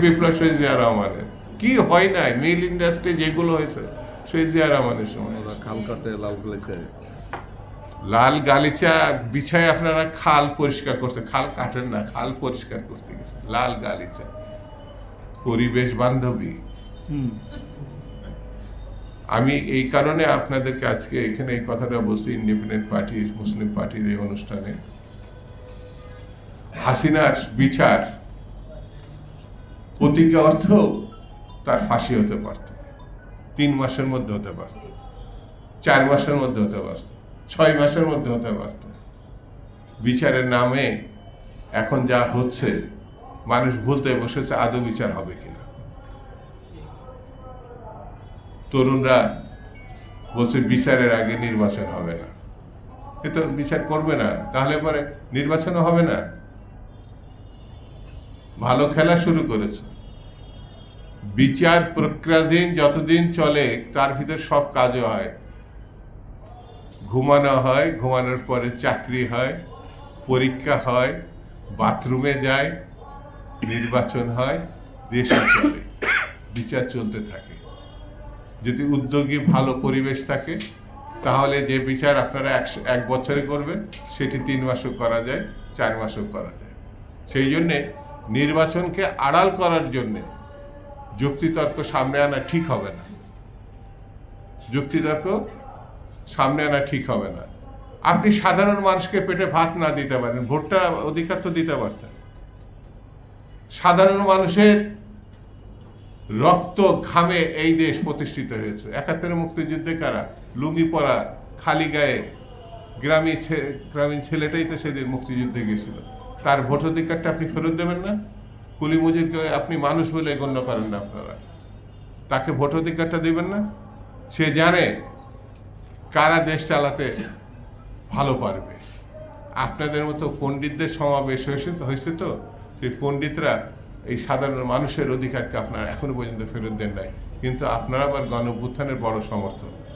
বিপ্লব শহীদ জিয়া রহমানের কি হয় নাই? মিল ইন্ডাস্ট্রি যেগুলো হয়েছে শহীদ জিয়া রহমানের সময় খাল কাটে লাল গালিচা বিছায় আপনারা খাল পরিষ্কার করছে। খাল কাটেন না খাল পরিষ্কার করতে গেছে। লাল গালিচা। পরিবেশ বান্ধবী। হুম। আমি এই কারণে আপনাদেরকে আজকে এখানে এই কথাটা বলছি ইন্ডিপেন্ডেন্ট পার্টি মুসলিম পার্টির এই অনুষ্ঠানে। হাসিনার বিচার প্রতীকে অর্থ তার ফাঁসি হতে পারত। তিন মাসের মধ্যে হতে পারত। চার মাসের মধ্যে হতে পারত। ছয় মাসের মধ্যে হতে পারত। বিচারের নামে এখন যা হচ্ছে, মানুষ ভুলতে বসেছে, আদৌ বিচার হবে কিনা তরুণরা বলছে, বিচারের আগে নির্বাচন হবে না। এ তো বিচার করবে না। তাহলে পরে নির্বাচনও হবে না। ভালো খেলা শুরু করেছে। বিচার প্রক্রিয়াধীন যতদিন চলে, তার ভিতর সব কাজও হয়। ঘুমানো হয়, ঘুমানোর পরে চাকরি হয়, পরীক্ষা হয়, বাথরুমে যায়, নির্বাচন হয়, দেশে চলে, বিচার চলতে থাকে। যদি উদ্যোগী ভালো পরিবেশ থাকে, তাহলে যে বিচার আপনারা একশো এক বছরে করবেন, সেটি তিন মাসও করা যায়, চার মাসও করা যায়। সেই জন্যে নির্বাচনকে আড়াল করার জন্যে যুক্তিতর্ক সামনে আনা ঠিক হবে না। যুক্তিতর্ক সামনে আনা ঠিক হবে না। আপনি সাধারণ মানুষকে পেটে ভাত না দিতে পারেন, ভোটটা অধিকার তো দিতে পারতেন। সাধারণ মানুষের রক্ত ঘামে এই দেশ প্রতিষ্ঠিত হয়েছে। একাত্তরের মুক্তিযুদ্ধে কারা? লুঙ্গি পরা, খালি গায়ে গ্রামীণ গ্রামীণ ছেলেটাই তো সেদিন মুক্তিযুদ্ধে গেছিল। তার ভোট অধিকারটা আপনি ফেরত দেবেন না? কুলি মুজিরকে আপনি মানুষ বলে গণ্য করেন না আপনারা। তাকে ভোট অধিকারটা দেবেন না? সে জানে কারা দেশ চালাতে ভালো পারবে। আপনাদের মতো পণ্ডিতদের সমাবেশ হয়েছে হয়েছে তো? সেই পণ্ডিতরা এই সাধারণ মানুষের অধিকারকে আপনারা এখনও পর্যন্ত ফেরত দেন নাই। কিন্তু আপনারা আবার গণ বড় সমর্থক।